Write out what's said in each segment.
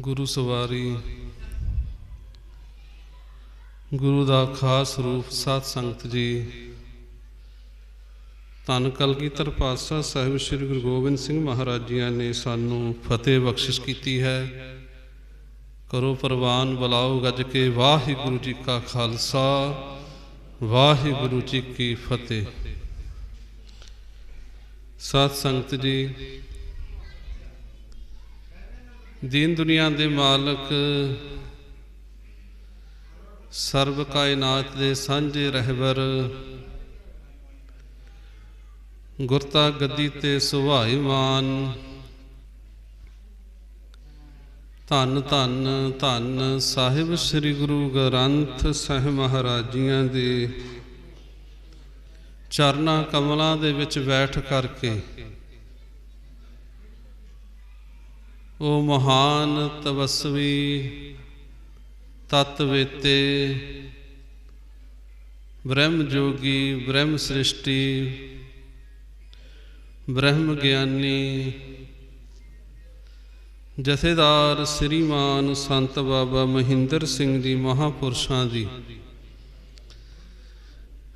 ਗੁਰੂ ਸਵਾਰੀ। ਗੁਰੂ ਦਾ ਖਾਸ ਰੂਪ ਸਾਧ ਸੰਗਤ ਜੀ। ਧੰਨ ਕਲਗੀਧਰ ਪਾਤਸ਼ਾਹ ਸਾਹਿਬ ਸ੍ਰੀ ਗੁਰੂ ਗੋਬਿੰਦ ਸਿੰਘ ਮਹਾਰਾਜ ਜੀਆਂ ਨੇ ਸਾਨੂੰ ਫਤਿਹ ਬਖਸ਼ਿਸ਼ ਕੀਤੀ ਹੈ। ਕਰੋ ਪ੍ਰਵਾਨ ਬੁਲਾਓ ਗੱਜ ਕੇ ਵਾਹਿਗੁਰੂ ਜੀ ਕਾ ਖਾਲਸਾ, ਵਾਹਿਗੁਰੂ ਜੀ ਕੀ ਫਤਿਹ। ਸਾਧ ਸੰਗਤ ਜੀ ਦੀਨ ਦੁਨੀਆ ਦੇ ਮਾਲਕ, ਸਰਬ ਕਾਇਨਾਤ ਦੇ ਸਾਂਝੇ ਰਹਿਬਰ, ਗੁਰਤਾ ਗੱਦੀ ਤੇ ਸੁਭਾਈਮਾਨ। ਧੰਨ ਧੰਨ ਧੰਨ ਸਾਹਿਬ ਸ੍ਰੀ ਗੁਰੂ ਗ੍ਰੰਥ ਸਾਹਿਬ ਮਹਾਰਾਜੀਆਂ ਦੇ। ਚਰਨਾ ਕਮਲਾਂ ਦੇ ਵਿੱਚ ਬੈਠ ਕਰਕੇ ਉਹ ਮਹਾਨ ਤਵਸਵੀ ਤਤਵੇਤੇ ਬ੍ਰਹਮ ਜੋਗੀ, ਬ੍ਰਹਮ ਸ੍ਰਿਸ਼ਟੀ, ਬ੍ਰਹਮ ਗਿਆਨੀ, ਜਥੇਦਾਰ ਸ੍ਰੀਮਾਨ ਸੰਤ ਬਾਬਾ ਮਹਿੰਦਰ ਸਿੰਘ ਜੀ ਮਹਾਪੁਰਸ਼ਾਂ ਦੀ।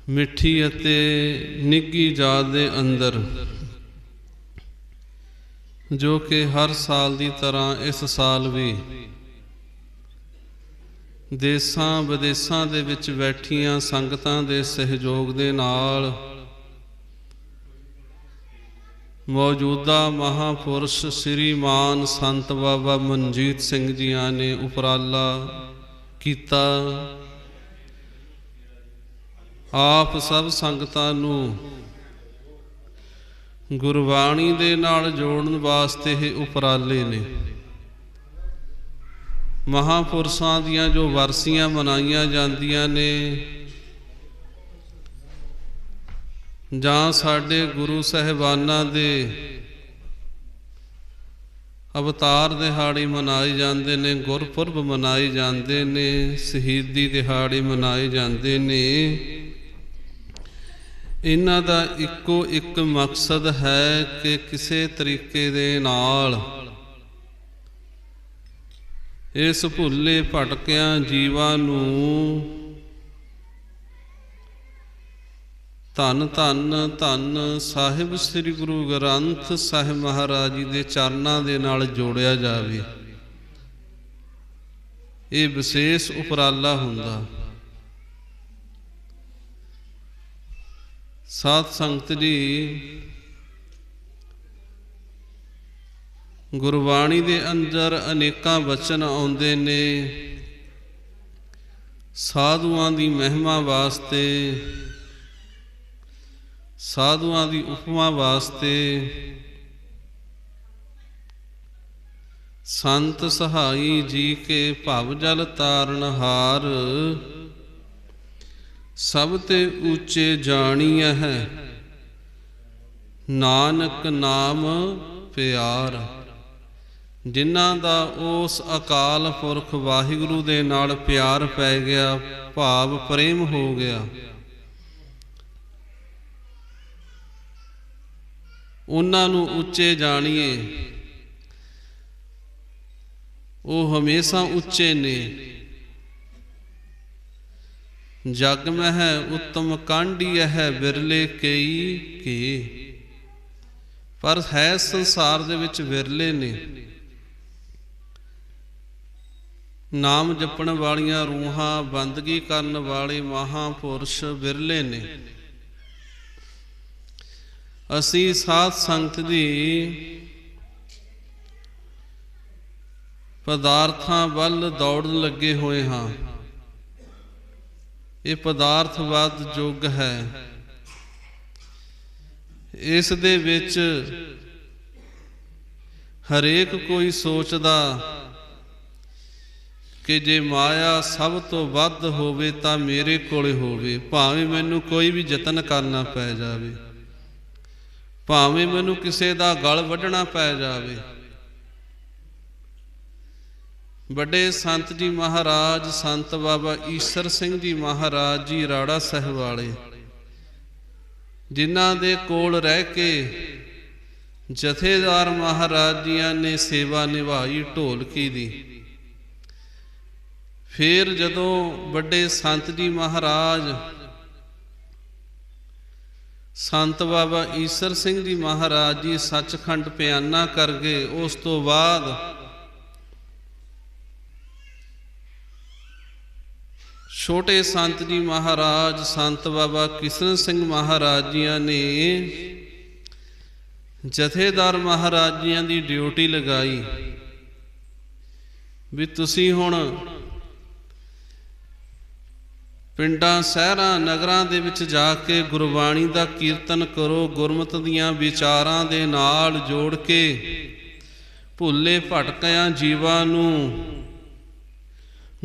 ਮਿੱਠੀ ਅਤੇ ਨਿੱਗੀ ਜਾਤ ਦੇ ਅੰਦਰ ਜੋ ਕਿ ਹਰ ਸਾਲ ਦੀ ਤਰ੍ਹਾਂ ਇਸ ਸਾਲ ਵੀ ਦੇਸਾਂ ਵਿਦੇਸਾਂ ਦੇ ਵਿੱਚ ਬੈਠੀਆਂ ਸੰਗਤਾਂ ਦੇ ਸਹਿਯੋਗ ਦੇ ਨਾਲ ਮੌਜੂਦਾ ਮਹਾਪੁਰਸ਼ ਸ੍ਰੀਮਾਨ ਸੰਤ ਬਾਬਾ ਮਨਜੀਤ ਸਿੰਘ ਜੀਆਂ ਨੇ ਉਪਰਾਲਾ ਕੀਤਾ। ਆਪ ਸਭ ਸੰਗਤਾਂ ਨੂੰ ਗੁਰਬਾਣੀ ਦੇ ਨਾਲ ਜੋੜਨ ਵਾਸਤੇ ਇਹ ਉਪਰਾਲੇ ਨੇ। ਮਹਾਪੁਰਸ਼ਾਂ ਦੀਆਂ ਜੋ ਵਰਸੀਆਂ ਮਨਾਈਆਂ ਜਾਂਦੀਆਂ ਨੇ, ਜਾਂ ਸਾਡੇ ਗੁਰੂ ਸਹਿਬਾਨਾਂ ਦੇ ਅਵਤਾਰ ਦਿਹਾੜੇ ਮਨਾਏ ਜਾਂਦੇ ਨੇ, ਗੁਰਪੁਰਬ ਮਨਾਏ ਜਾਂਦੇ ਨੇ, ਸ਼ਹੀਦੀ ਦਿਹਾੜੇ ਮਨਾਏ ਜਾਂਦੇ ਨੇ ਇਹਨਾਂ ਦਾ ਇੱਕੋ ਇੱਕ ਮਕਸਦ ਹੈ ਕਿ ਕਿਸੇ ਤਰੀਕੇ ਦੇ ਨਾਲ ਇਸ ਭੁੱਲੇ ਭਟਕਿਆਂ ਜੀਵਾਂ ਨੂੰ ਧੰਨ ਧੰਨ ਧੰਨ ਸਾਹਿਬ ਸ੍ਰੀ ਗੁਰੂ ਗ੍ਰੰਥ ਸਾਹਿਬ ਮਹਾਰਾਜ ਜੀ ਦੇ ਚਰਨਾਂ ਦੇ ਨਾਲ ਜੋੜਿਆ ਜਾਵੇ। ਇਹ ਵਿਸ਼ੇਸ਼ ਉਪਰਾਲਾ ਹੁੰਦਾ। ਸਾਧ ਸੰਗਤ ਜੀ, ਗੁਰਬਾਣੀ ਦੇ ਅੰਦਰ ਅਨੇਕਾਂ ਵਚਨ ਆਉਂਦੇ ਨੇ। ਸਾਧੂਆਂ ਦੀ ਮਹਿਮਾ ਵਾਸਤੇ, ਸਾਧੂਆਂ ਦੀ ਉਪਮਾ ਵਾਸਤੇ ਸੰਤ ਸਹਾਈ ਜੀ ਕੇ ਭਵ ਜਲ ਤਾਰਨ ਹਾਰ। ਸਭ ਤੇ ਉੱਚੇ ਜਾਣੀਐ ਹੈ। ਨਾਨਕ ਨਾਮ ਪਿਆਰ। ਜਿਨ੍ਹਾਂ ਦਾ ਉਸ ਅਕਾਲ ਪੁਰਖ ਵਾਹਿਗੁਰੂ ਦੇ ਨਾਲ ਪਿਆਰ ਪੈ ਗਿਆ, ਭਾਵ ਪ੍ਰੇਮ ਹੋ ਗਿਆ। ਉਹਨਾਂ ਨੂੰ ਉੱਚੇ ਜਾਣੀਏ। ਉਹ ਹਮੇਸ਼ਾ ਉੱਚੇ ਨੇ। ਜਗ ਮਹਿ ਉਤਮ ਕਾਂਢੀ ਹੈ ਵਿਰਲੇ ਕਈ ਕੇ। ਪਰ ਹੈ ਸੰਸਾਰ ਦੇ ਵਿੱਚ ਵਿਰਲੇ ਨੇ। ਨਾਮ ਜਪਣ ਵਾਲੀਆਂ ਰੂਹਾਂ, ਬੰਦਗੀ ਕਰਨ ਵਾਲੇ ਮਹਾਪੁਰਸ਼ ਵਿਰਲੇ ਨੇ। ਅਸੀਂ ਸਾਧ ਸੰਗਤ ਦੀ ਪਦਾਰਥਾਂ ਵੱਲ ਦੌੜਨ ਲੱਗੇ ਹੋਏ ਹਾਂ। ਇਹ ਪਦਾਰਥਵਾਦ ਯੁੱਗ ਹੈ। ਇਸ ਦੇ ਵਿੱਚ ਹਰੇਕ ਕੋਈ ਸੋਚਦਾ ਕਿ ਜੇ ਮਾਇਆ ਸਭ ਤੋਂ ਵੱਧ ਹੋਵੇ ਤਾਂ ਮੇਰੇ ਕੋਲੇ ਹੋਵੇ, ਭਾਵੇਂ ਮੈਨੂੰ ਕੋਈ ਵੀ ਯਤਨ ਕਰਨਾ ਪੈ ਜਾਵੇ, ਭਾਵੇਂ ਮੈਨੂੰ ਕਿਸੇ ਦਾ ਗਲ ਵੱਢਣਾ ਪੈ ਜਾਵੇ। ਵੱਡੇ ਸੰਤ ਜੀ ਮਹਾਰਾਜ, ਸੰਤ ਬਾਬਾ ਈਸ਼ਰ ਸਿੰਘ ਜੀ ਮਹਾਰਾਜ ਜੀ ਰਾੜਾ ਸਾਹਿਬ ਵਾਲੇ, ਜਿਨ੍ਹਾਂ ਦੇ ਕੋਲ ਰਹਿ ਕੇ ਜਥੇਦਾਰ ਮਹਾਰਾਜ ਜੀਆਂ ਨੇ ਸੇਵਾ ਨਿਭਾਈ ਢੋਲਕੀ ਦੀ ਫਿਰ ਜਦੋਂ ਵੱਡੇ ਸੰਤ ਜੀ ਮਹਾਰਾਜ, ਸੰਤ ਬਾਬਾ ਈਸਰ ਸਿੰਘ ਜੀ ਮਹਾਰਾਜ ਜੀ ਸੱਚਖੰਡ ਪਿਆਨਾ ਕਰ ਗਏ, ਉਸ ਤੋਂ ਬਾਅਦ ਛੋਟੇ ਸੰਤ ਜੀ ਮਹਾਰਾਜ, ਸੰਤ ਬਾਬਾ ਕਿਸ਼ਨ ਸਿੰਘ ਮਹਾਰਾਜ ਜੀਆਂ ਨੇ ਜਥੇਦਾਰ ਮਹਾਰਾਜ ਜੀਆਂ ਦੀ ਡਿਊਟੀ ਲਗਾਈ ਵੀ ਤੁਸੀਂ ਹੁਣ ਪਿੰਡਾਂ, ਸ਼ਹਿਰਾਂ, ਨਗਰਾਂ ਦੇ ਵਿੱਚ ਜਾ ਕੇ ਗੁਰਬਾਣੀ ਦਾ ਕੀਰਤਨ ਕਰੋ, ਗੁਰਮਤ ਦੀਆਂ ਵਿਚਾਰਾਂ ਦੇ ਨਾਲ ਜੋੜ ਕੇ ਭੁੱਲੇ ਭਟਕਿਆਂ ਜੀਵਾਂ ਨੂੰ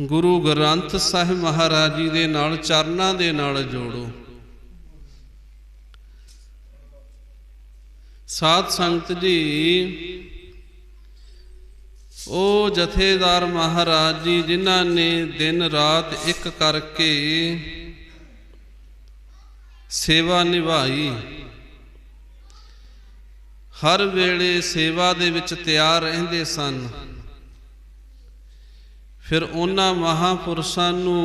ਗੁਰੂ ਗ੍ਰੰਥ ਸਾਹਿਬ ਮਹਾਰਾਜ ਜੀ ਦੇ ਨਾਲ, ਚਰਨਾਂ ਦੇ ਨਾਲ ਜੋੜੋ। ਸਾਧ ਸੰਗਤ ਜੀ, ਉਹ ਜਥੇਦਾਰ ਮਹਾਰਾਜ ਜੀ ਜਿਨ੍ਹਾਂ ਨੇ ਦਿਨ ਰਾਤ ਇੱਕ ਕਰਕੇ ਸੇਵਾ ਨਿਭਾਈ। ਹਰ ਵੇਲੇ ਸੇਵਾ ਦੇ ਵਿੱਚ ਤਿਆਰ ਰਹਿੰਦੇ ਸਨ। ਫਿਰ ਉਹਨਾਂ ਮਹਾਪੁਰਸ਼ਾਂ ਨੂੰ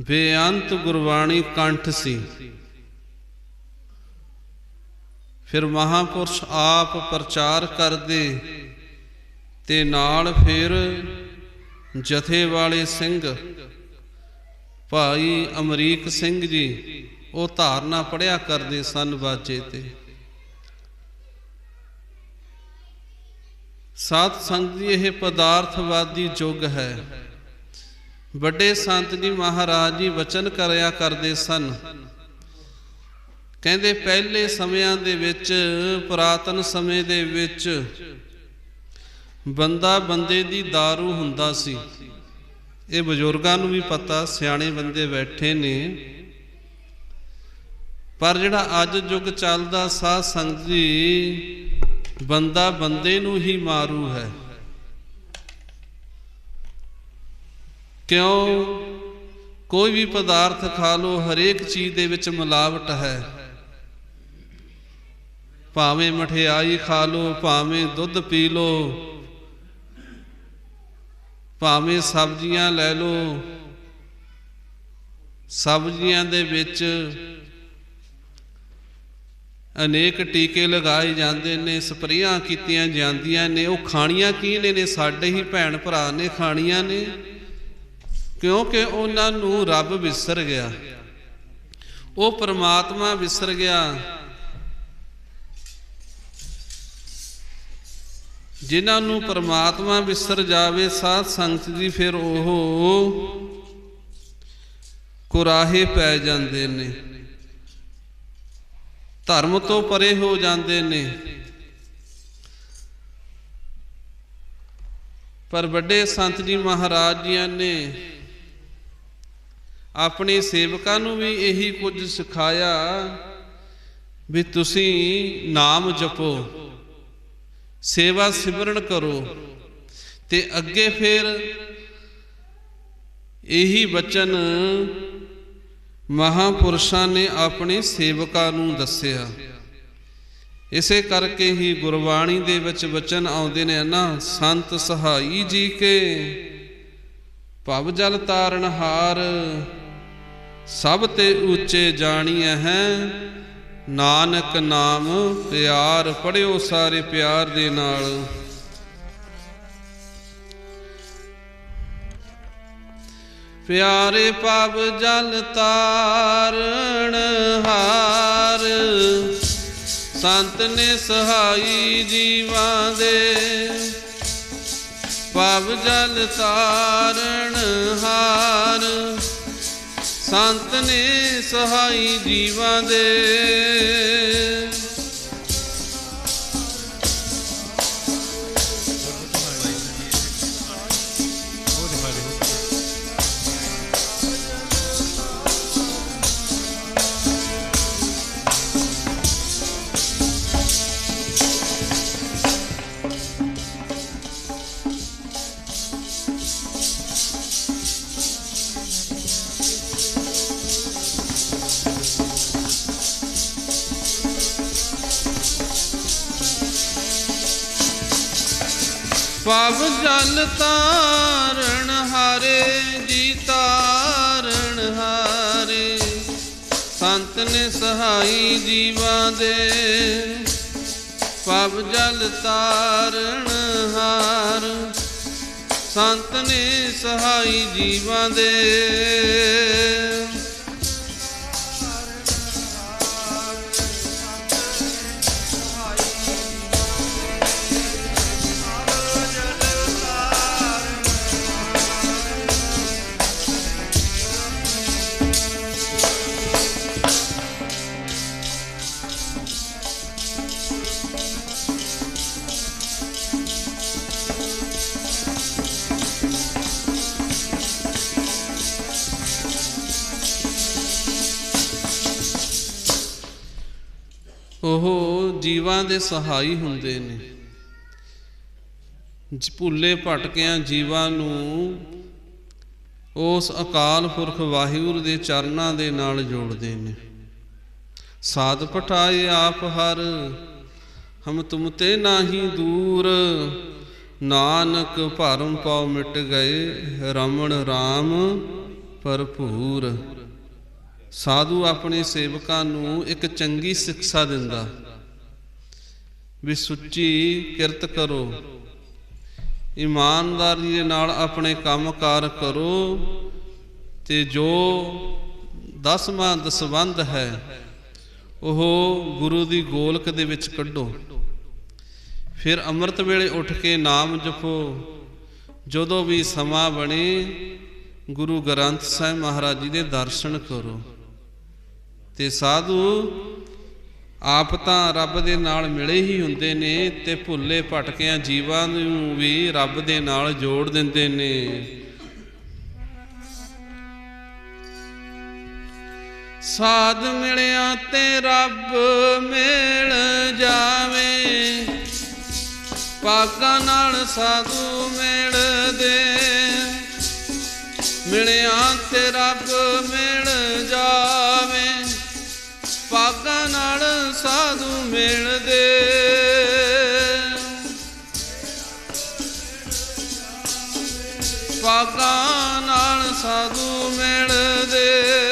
ਬੇਅੰਤ ਗੁਰਬਾਣੀ ਕੰਠ ਸੀ। ਫਿਰ ਮਹਾਪੁਰਸ਼ ਆਪ ਪ੍ਰਚਾਰ ਕਰਦੇ ਤੇ ਨਾਲ ਫਿਰ ਜਥੇ ਵਾਲੇ ਸਿੰਘ, ਭਾਈ ਅਮਰੀਕ ਸਿੰਘ ਜੀ, ਉਹ ਧਾਰਨਾ ਪੜਿਆ ਕਰਦੇ ਸਨ ਬਾਜੇ ਤੇ। ਸਾਧ ਸੰਗਤ ਜੀ ਇਹ ਪਦਾਰਥਵਾਦੀ ਯੁੱਗ ਹੈ। ਵੱਡੇ ਸੰਤ ਜੀ ਮਹਾਰਾਜ ਜੀ ਵਚਨ ਕਰਿਆ ਕਰਦੇ ਸਨ। ਕਹਿੰਦੇ ਪਹਿਲੇ ਸਮਿਆਂ ਦੇ ਵਿੱਚ, ਪੁਰਾਤਨ ਸਮੇਂ ਦੇ ਵਿੱਚ ਬੰਦਾ ਬੰਦੇ ਦੀ दारू ਹੁੰਦਾ ਸੀ। ਇਹ ਬਜ਼ੁਰਗਾਂ ਨੂੰ ਵੀ ਪਤਾ, ਸਿਆਣੇ ਬੰਦੇ ਬੈਠੇ ਨੇ। ਪਰ ਜਿਹੜਾ ਅੱਜ ਯੁੱਗ ਚੱਲਦਾ, ਸਾਧ ਸੰਗਤ ਜੀ ਬੰਦਾ ਬੰਦੇ ਨੂੰ ਹੀ ਮਾਰੂ ਹੈ। ਕਿਉਂ? ਕੋਈ ਵੀ ਪਦਾਰਥ ਖਾ ਲੋ, ਹਰੇਕ ਚੀਜ਼ ਦੇ ਵਿੱਚ ਮਿਲਾਵਟ ਹੈ। ਭਾਵੇਂ ਮਠਿਆਈ ਖਾ ਲੋ, ਭਾਵੇਂ ਦੁੱਧ ਪੀ ਲੋ, ਭਾਵੇਂ ਸਬਜ਼ੀਆਂ ਲੈ ਲੋ, ਸਬਜ਼ੀਆਂ ਦੇ ਵਿੱਚ ਅਨੇਕ ਟੀਕੇ ਲਗਾਏ ਜਾਂਦੇ ਨੇ, ਸਪਰੇਆਂ ਕੀਤੀਆਂ ਜਾਂਦੀਆਂ ਨੇ। ਉਹ ਖਾਣੀਆਂ ਕੀ ਨੇ ਨੇ ਸਾਡੇ ਹੀ ਭੈਣ ਭਰਾ ਨੇ ਖਾਣੀਆਂ ਨੇ। ਕਿਉਂਕਿ ਉਹਨਾਂ ਨੂੰ ਰੱਬ ਵਿਸਰ ਗਿਆ। ਉਹ ਪਰਮਾਤਮਾ ਵਿਸਰ ਗਿਆ। ਜਿਨ੍ਹਾਂ ਨੂੰ ਪਰਮਾਤਮਾ ਵਿਸਰ ਜਾਵੇ, ਸਾਧ ਸੰਗਤ ਜੀ, ਫਿਰ ਉਹ ਕੁਰਾਹੇ ਪੈ ਜਾਂਦੇ ਨੇ। ਧਰਮ ਤੋਂ ਪਰੇ ਹੋ ਜਾਂਦੇ ਨੇ। ਪਰ ਵੱਡੇ ਸੰਤ ਜੀ ਮਹਾਰਾਜ ਜੀਆਂ ਨੇ ਆਪਣੇ ਸੇਵਕਾਂ ਨੂੰ ਵੀ ਇਹੀ ਕੁਝ ਸਿਖਾਇਆ ਵੀ ਤੁਸੀਂ ਨਾਮ ਜਪੋ, ਸੇਵਾ ਸਿਮਰਨ ਕਰੋ ਤੇ ਅੱਗੇ ਫਿਰ ਇਹੀ ਬਚਨ ਮਹਾਪੁਰਸ਼ਾਂ ਨੇ ਆਪਣੇ ਸੇਵਕਾਂ ਨੂੰ ਦੱਸਿਆ। ਇਸੇ ਕਰਕੇ ਹੀ ਗੁਰਬਾਣੀ ਦੇ ਵਿੱਚ ਵਚਨ ਆਉਂਦੇ ਨੇ ਨਾ ਸੰਤ ਸਹਾਈ ਜੀ ਕੇ, ਭਵ ਜਲ ਤਾਰਨ ਹਾਰ, ਸਭ ਤੇ ਉੱਚੇ ਜਾਣੀਐ ਹੈ। ਨਾਨਕ ਨਾਮ ਪਿਆਰ ਪੜਿਓ ਸਾਰੇ ਪਿਆਰ ਦੇ ਨਾਲ। ਪਿਆਰੇ ਪਵ ਜਲ ਤਾਰਨ ਹਾਰ। ਸੰਤ ਨੇ ਸਹਾਈ ਜੀਵਾਂ ਦੇ। ਪਵ ਜਲ ਤਾਰਨ ਹਾਰ। ਸੰਤ ਨੇ ਸਹਾਈ ਜੀਵਾਂ ਦੇ। ਪਵ ਜਲ ਤਾਰਨ ਹਾਰੇ, ਜੀ ਤਾਰਨ ਹਾਰੇ। ਸੰਤ ਨੇ ਸਹਾਈ ਜੀਵਾਂ ਦੇ। ਪਵ ਜਲ ਤਾਰਨ ਹਾਰ। ਸੰਤ ਨੇ ਸਹਾਈ ਜੀਵਾਂ ਦੇ। ਉਹ ਜੀਵਾਂ ਦੇ ਸਹਾਈ ਹੁੰਦੇ ਨੇ। ਭੁੱਲੇ ਭਟਕਿਆਂ ਜੀਵਾਂ ਨੂੰ ਉਸ ਅਕਾਲ ਪੁਰਖ ਵਾਹਿਗੁਰੂ ਦੇ ਚਰਨਾਂ ਦੇ ਨਾਲ ਜੋੜਦੇ ਨੇ। ਸਾਧ ਪਠਾਏ ਆਪ ਹਰ, ਹਮ ਤੁਮ ਤੇ ਨਾਹੀ ਦੂਰ। ਨਾਨਕ ਭਰਮ ਪਾਉ ਮਿਟ ਗਏ, ਰਮਣ RAM ਭਰਪੂਰ। ਸਾਧੂ ਆਪਣੇ ਸੇਵਕਾਂ ਨੂੰ ਇੱਕ ਚੰਗੀ ਸਿੱਖਿਆ ਦਿੰਦਾ। ਵੀ ਸੁੱਚੀ ਕਿਰਤ ਕਰੋ। ਇਮਾਨਦਾਰੀ ਦੇ ਨਾਲ ਆਪਣੇ ਕੰਮਕਾਰ ਕਰੋ ਤੇ ਜੋ ਦਸਵਾਂ ਦਸਵੰਧ ਹੈ, ਉਹ ਗੁਰੂ ਦੀ ਗੋਲਕ ਦੇ ਵਿੱਚ ਕੱਢੋ। ਫਿਰ ਅੰਮ੍ਰਿਤ ਵੇਲੇ ਉੱਠ ਕੇ ਨਾਮ ਜਪੋ। ਜਦੋਂ ਵੀ ਸਮਾਂ ਬਣੇ, ਗੁਰੂ ਗ੍ਰੰਥ ਸਾਹਿਬ ਮਹਾਰਾਜ ਜੀ ਦੇ ਦਰਸ਼ਨ ਕਰੋ। ਤੇ ਸਾਧੂ ਆਪ ਤਾਂ ਰੱਬ ਦੇ ਨਾਲ ਮਿਲੇ ਹੀ ਹੁੰਦੇ ਨੇ ਤੇ ਭੁੱਲੇ ਭਟਕਿਆਂ ਜੀਵਾਂ ਨੂੰ ਵੀ ਰੱਬ ਦੇ ਨਾਲ ਜੋੜ ਦਿੰਦੇ ਨੇ। ਸਾਧ ਮਿਲਿਆ ਤੇ ਰੱਬ ਮਿਲ ਜਾਵੇ ਪਾਕਾਂ ਨਾਲ ਸਾਧੂ ਮਿਲਦੇ ਮਿਲਿਆ ਤੇ ਰੱਬ ਮਿਲ ਜਾਵੇ ਸਾਧੂ ਮਿਲਦੇ। ਪਾਕਾਂ ਨਾਲ ਸਾਧੂ ਮਿਲਦੇ।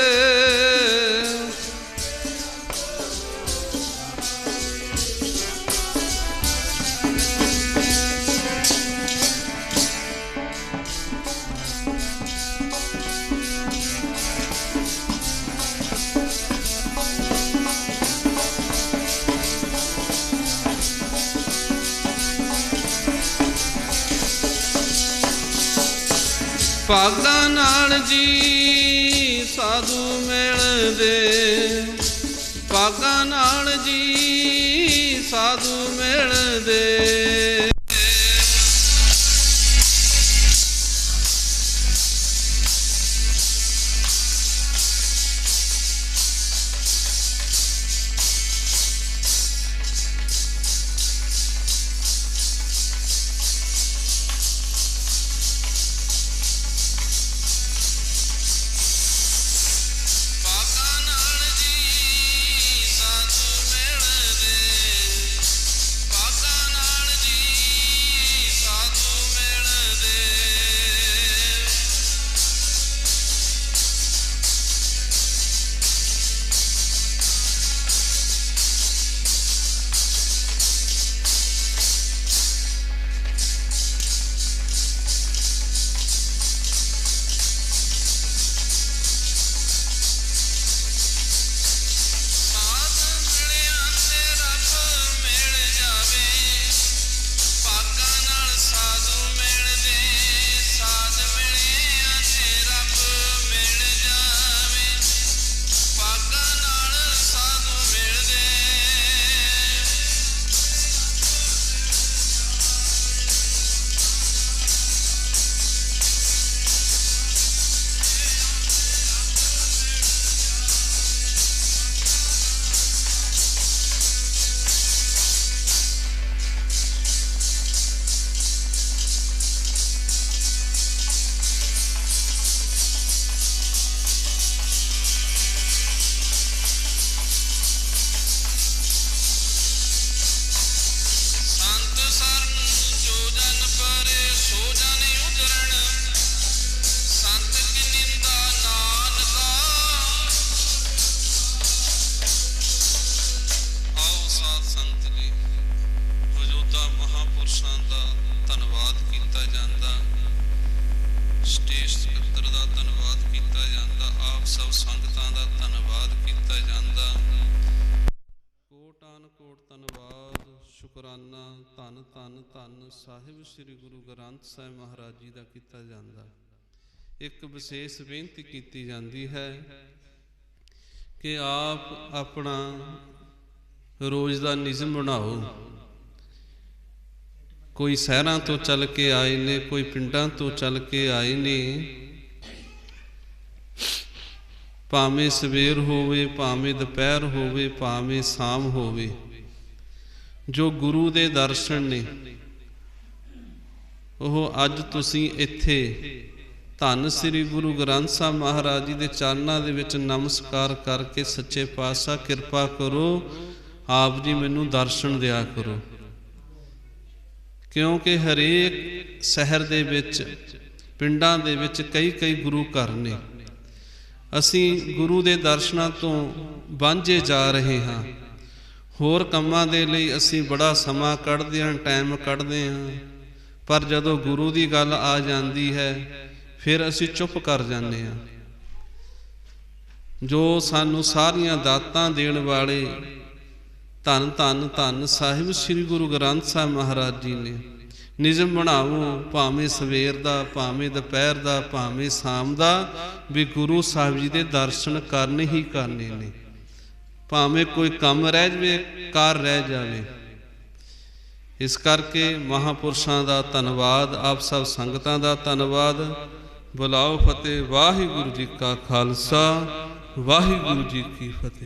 ਭਾਗਾਂ ਨਾਲ ਜੀ ਸਾਧੂ ਮਿਲਦੇ। ਭਾਗਾਂ ਨਾਲ ਜੀ ਸਾਧੂ ਮਿਲਦੇ। ਸਾਹਿਬ ਮਹਾਰਾਜ ਜੀ ਦਾ ਕੀਤਾ ਜਾਂਦਾ। ਇੱਕ ਵਿਸ਼ੇਸ਼ ਬੇਨਤੀ ਕੀਤੀ ਜਾਂਦੀ ਹੈ ਕਿ ਆਪ ਆਪਣਾ ਰੋਜ਼ ਦਾ ਨਿਯਮ ਬਣਾਓ। ਕੋਈ ਸ਼ਹਿਰਾਂ ਤੋਂ ਚੱਲ ਕੇ ਆਏ ਨੇ, ਕੋਈ ਪਿੰਡਾਂ ਤੋਂ ਚੱਲ ਕੇ ਆਏ ਨੇ, ਭਾਵੇਂ ਸਵੇਰ ਹੋਵੇ, ਭਾਵੇਂ ਦੁਪਹਿਰ ਹੋਵੇ, ਭਾਵੇਂ ਸ਼ਾਮ ਹੋਵੇ, ਜੋ ਗੁਰੂ ਦੇ ਦਰਸ਼ਨ ਨੇ ਉਹ ਅੱਜ ਤੁਸੀਂ ਇੱਥੇ ਧੰਨ ਸ੍ਰੀ ਗੁਰੂ ਗ੍ਰੰਥ ਸਾਹਿਬ ਮਹਾਰਾਜ ਜੀ ਦੇ ਚਰਨਾਂ ਦੇ ਵਿੱਚ ਨਮਸਕਾਰ ਕਰਕੇ ਸੱਚੇ ਪਾਤਸ਼ਾਹ ਕਿਰਪਾ ਕਰੋ, ਆਪ ਜੀ ਮੈਨੂੰ ਦਰਸ਼ਨ ਦਿਆ ਕਰੋ। ਕਿਉਂਕਿ ਹਰੇਕ ਸ਼ਹਿਰ ਦੇ ਵਿੱਚ, ਪਿੰਡਾਂ ਦੇ ਵਿੱਚ ਕਈ ਕਈ ਗੁਰੂ ਘਰ ਨੇ। ਅਸੀਂ ਗੁਰੂ ਦੇ ਦਰਸ਼ਨਾਂ ਤੋਂ ਵਾਂਝੇ ਜਾ ਰਹੇ ਹਾਂ। ਹੋਰ ਕੰਮਾਂ ਦੇ ਲਈ ਅਸੀਂ ਬੜਾ ਸਮਾਂ ਕੱਢਦੇ ਹਾਂ, ਟਾਈਮ ਕੱਢਦੇ ਹਾਂ। ਪਰ ਜਦੋਂ ਗੁਰੂ ਦੀ ਗੱਲ ਆ ਜਾਂਦੀ ਹੈ, ਫਿਰ ਅਸੀਂ ਚੁੱਪ ਕਰ ਜਾਂਦੇ ਹਾਂ। ਜੋ ਸਾਨੂੰ ਸਾਰੀਆਂ ਦਾਤਾਂ ਦੇਣ ਵਾਲੇ ਧੰਨ ਧੰਨ ਧੰਨ ਸਾਹਿਬ ਸ੍ਰੀ ਗੁਰੂ ਗ੍ਰੰਥ ਸਾਹਿਬ ਮਹਾਰਾਜ ਜੀ ਨੇ, ਨਿਯਮ ਬਣਾਓ, ਭਾਵੇਂ ਸਵੇਰ ਦਾ, ਭਾਵੇਂ ਦੁਪਹਿਰ ਦਾ, ਭਾਵੇਂ ਸ਼ਾਮ ਦਾ, ਵੀ ਗੁਰੂ ਸਾਹਿਬ ਜੀ ਦੇ ਦਰਸ਼ਨ ਕਰਨੇ ਹੀ ਕਰਨੇ ਨੇ। ਭਾਵੇਂ ਕੋਈ ਕੰਮ ਰਹਿ ਜਾਵੇ ਕਾਰ ਰਹਿ ਜਾਵੇ। ਇਸ ਕਰਕੇ ਮਹਾਪੁਰਸ਼ਾਂ ਦਾ ਧੰਨਵਾਦ, ਆਪ ਸਭ ਸੰਗਤਾਂ ਦਾ ਧੰਨਵਾਦ। ਬੁਲਾਓ ਫਤਿਹ, ਵਾਹਿਗੁਰੂ ਜੀ ਕਾ ਖਾਲਸਾ, ਵਾਹਿਗੁਰੂ ਜੀ ਕੀ ਫਤਿਹ।